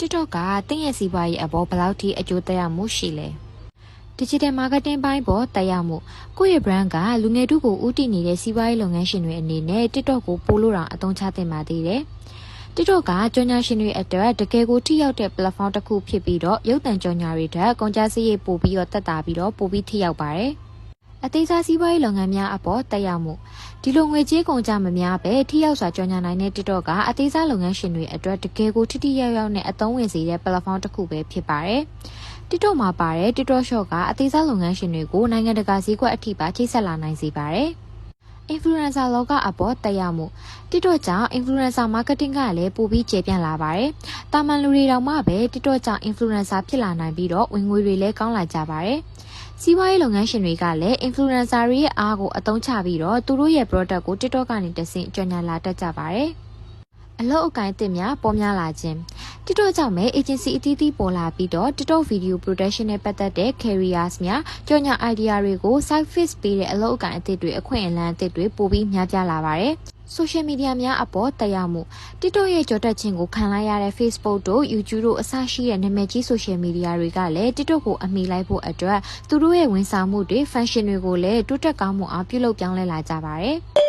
TikTok ကတင်းရဲ့စီးပွားရေးအပေါ်ဘယ်လောက်ထိအကျိုးသက်ရောက်မှုရှိလဲ Digital Marketing ဘိုင်းပေါ်တက်ရောက်မှုကိုယ့်ရဲ့ brand ကလူငယ်တုကိုဦးတည်နေတဲ့စီးပွားရေးလုပ်ငန်းရှင်တွေအနေနဲ့ TikTok ကိုပို့လို့တောင်အသုံးချသင့်ပါသေးတယ်။ TikTok ကကြော်ညာရှင်တွေအတွက်တကယ်ကိုထိရောက်တဲ့ platform တစ်ခုဖြစ်ပြီးတော့ရုပ်သံကြော်ညာတွေထက်ကုန်ကျစရိတ်ပိုပြီးတော့တက်တာပြီးတော့ပိုပြီးထိရောက်ပါတယ်။ အသေးစားစီးပွားရေးလုပ်ငန်းများအပေါ်တက်ရောက်မှုဒီလိုငွေကြေးကုန်ကြမများပဲထိရောက်စွာကြော်ညာနိုင်တဲ့ TikTok ကအသေးစားလုပ်ငန်းရှင်တွေအတွက်တကယ်ကိုထိထိရောက်ရောက်နဲ့အသုံးဝင်စေတဲ့ platform တစ်ခုပဲဖြစ်ပါတယ်။ TikTok မှာပါတဲ့ TikTok Shop ကအသေးစားလုပ်ငန်းရှင်တွေကိုနိုင်ငံတကာဈေးကွက်အထိပါချိတ်ဆက်လာနိုင်စေပါတယ်။ influencer လောကအပေါ်တက်ရောက်မှု TikTok ကြောင့် influencer marketing ကလည်းပိုပြီးကျေပြန့်လာပါတယ်။တာမန်လူတွေတောင်မှပဲ TikTok ကြောင့် influencer ဖြစ်လာနိုင်ပြီးတော့ဝင်ငွေတွေလည်းကောင်းလာကြပါတယ်။ စီးပွားရေးလုပ်ငန်းရှင်တွေကလည်း influencer တွေရဲ့အားကိုအသုံးချပြီးတော့သူတို့ရဲ့ product ကို TikTok ကနေတဆင့်ကြော်ညာလာတတ်ကြပါတယ်။အလောက်အကိုင်းအသစ်များပေါ်များလာခြင်း TikTok ကြောင့်ပဲ agency အသီးသီးပေါ်လာပြီးတော့ TikTok video production နဲ့ပတ်သက်တဲ့ careers များကြော်ညာ idea တွေကို side face ပေးတဲ့အလောက်အကိုင်းအသစ်တွေအခွင့်အလမ်းအသစ်တွေပိုပြီးများပြားလာပါတယ်။ social media များအပေါ်တက်ရောက်မှု TikTok ရဲ့ကြော်တက်ခြင်းကိုခံလိုက်ရတဲ့ Facebook တို့ YouTube တို့အစရှိတဲ့နာမည်ကြီး social media တွေကလည်း TikTok ကိုအမိလိုက်ဖို့အတွက်သူတို့ရဲ့ဝန်ဆောင်မှုတွေ function တွေကိုလည်းတိုးတက်ကောင်းမွန်အောင်ပြုလုပ်ပြောင်းလဲလာကြပါတယ်။